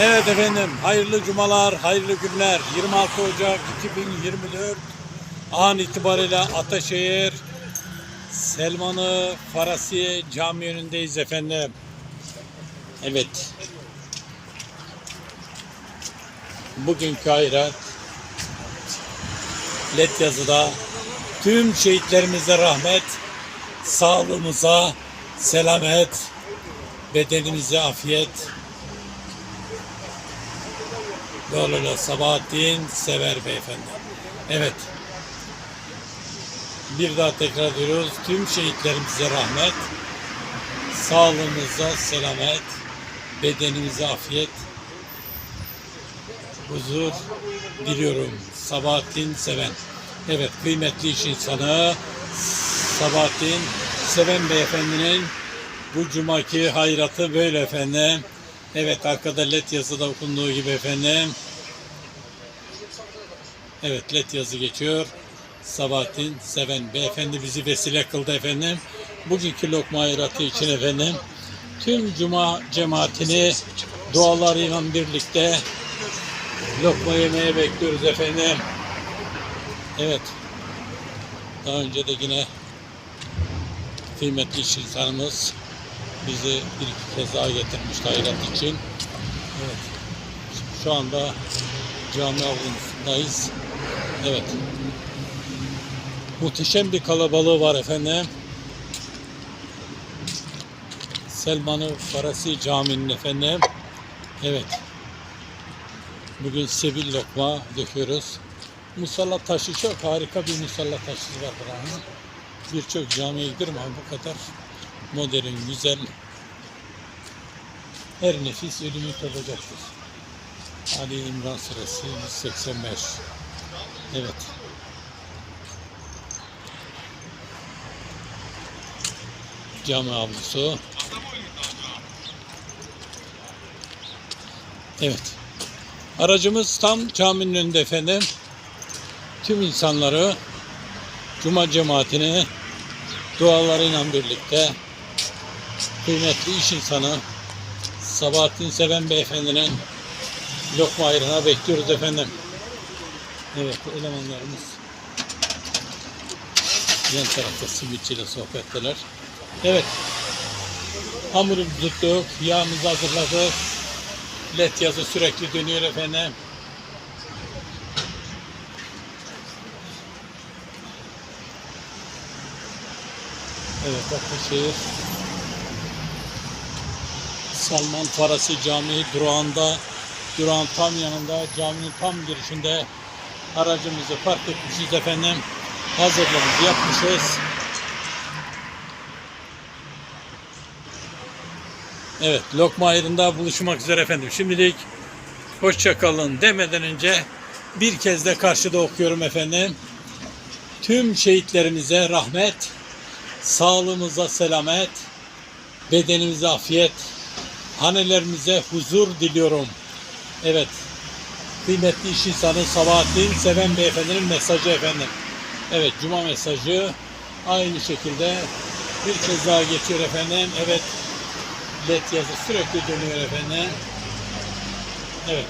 Evet efendim, hayırlı cumalar, hayırlı günler. 26 Ocak 2024 an itibariyle Ataşehir Selmanı Farasiye Cami önündeyiz efendim. Evet. Bugünkü hayrat led yazıda tüm şehitlerimize rahmet, sağlığımıza selamet, bedenimize afiyet, Böyle Sabahattin Sever Beyefendi. Evet. Bir daha tekrar ediyoruz. Tüm şehitlerimize rahmet, sağlığımıza selamet, bedenimize afiyet, huzur diliyorum. Sabahattin Seven. Evet, kıymetli iş insanı Sabahattin Seven Beyefendinin bu cumaki hayratı böyle efendim. Evet arkada led yazıda okunduğu gibi efendim. Evet led yazı geçiyor. Sabahattin Seven beyefendi bizi vesile kıldı efendim. Bugünkü lokma hayratı için efendim. Tüm cuma cemaatini dualarıyla birlikte lokma yemeye bekliyoruz efendim. Evet. Daha önce de yine kıymetli iş insanımız bizi bir iki kez daha getirmişti hayrat için. Evet. Şu anda cami avlusundayız. Evet. Muhteşem bir kalabalığı var efendim. Selmanı Farasi Camii'nin efendim. Evet. Bugün sebil lokma döküyoruz. Musalla taşı çok harika bir musalla taşı var buranın. Birçok camiye gidiyorum ama bu kadar modern, güzel, her nefis ölümü tadacaktır. Ali İmran Suresi 185. Evet. Cami avlusu. Evet. Aracımız tam caminin önünde efendim. Tüm insanları Cuma cemaatini dualarıyla birlikte kıymetli iş insanı Sabahattin Seven Beyefendinin lokma ayrına bekliyoruz efendim. Evet elemanlarımız yan tarafta simitçiyle sohbetteler. Evet hamurumuzu tuttuk, yağımızı hazırladık. Led yazı sürekli dönüyor efendim. Evet Ataşehir Salman Farası Camii durağında durağın tam yanında caminin tam girişinde aracımızı park etmişiz efendim. Hazırlığımızı yapmışız. Evet lokma ayrında buluşmak üzere efendim. Şimdilik hoşça kalın demeden önce bir kez de karşıda okuyorum efendim. Tüm şehitlerimize rahmet, sağlığımıza selamet, bedenimize afiyet, hanelerimize huzur diliyorum. Evet, kıymetli iş insanı Sabahattin Seven Beyefendinin mesajı efendim. Evet, Cuma mesajı aynı şekilde bir kez daha geçiyor efendim. Evet, led yazı sürekli dönüyor efendim. Evet.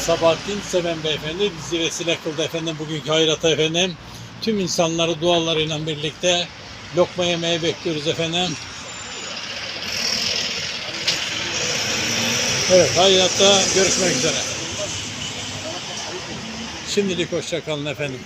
Sabahattin Seven Beyefendi bizi vesile kıldı efendim bugünkü hayrata efendim. Tüm insanları dualarıyla birlikte lokma yemeye bekliyoruz efendim. Evet hayratta görüşmek üzere. Şimdilik hoşça kalın efendim.